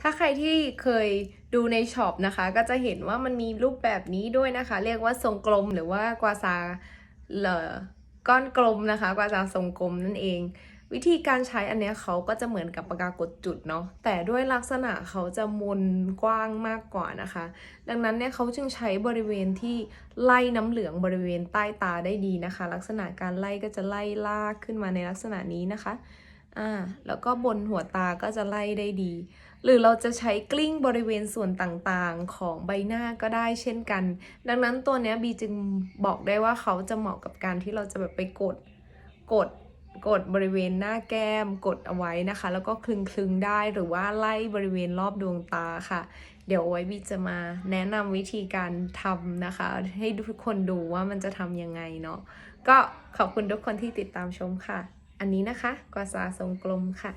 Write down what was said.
ถ้าใครที่เคยดูในช็อปนะคะ ก็จะเห็นว่ามันมีรูปแบบนี้ด้วยนะคะ เรียกว่าทรงกลมหรือว่ากวาซาเหลก้อนกลมนะคะ กวาซาทรงกลมนั่นเอง วิธีการใช้อันเนี้ยเขาก็จะเหมือนกับปากกากดจุดเนาะแต่ด้วยลักษณะเขาจะมนกว้างมากกว่านะคะ ดังนั้นเนี่ยเขาจึงใช้บริเวณที่ไล่น้ำเหลืองบริเวณใต้ตาได้ดีนะคะ ลักษณะการไล่ก็จะไล่ลากขึ้นมาในลักษณะนี้นะคะ อ่าแล้วก็บนหัวตาก็จะไล่ได้ดี หรือเราจะใช้กลิ้งบริเวณส่วนต่างๆของใบหน้าก็ได้เช่นกัน ดังนั้นตัวเนี้ยบีจึงบอกได้ว่าเขาจะเหมาะกับการที่เราจะแบบไปกดกดกดบริเวณหน้าแก้มกดเอาไว้นะคะ แล้วก็คลึงคลึงได้หรือว่าไล่บริเวณรอบดวงตาค่ะ เดี๋ยวไว้บีจะมาแนะนำวิธีการทำนะคะ ให้ทุกคนดูว่ามันจะทำยังไงเนาะก็ขอบคุณทุกคนที่ติดตามชมค่ะ อันนี้นะคะกวาซาทรงกลมค่ะ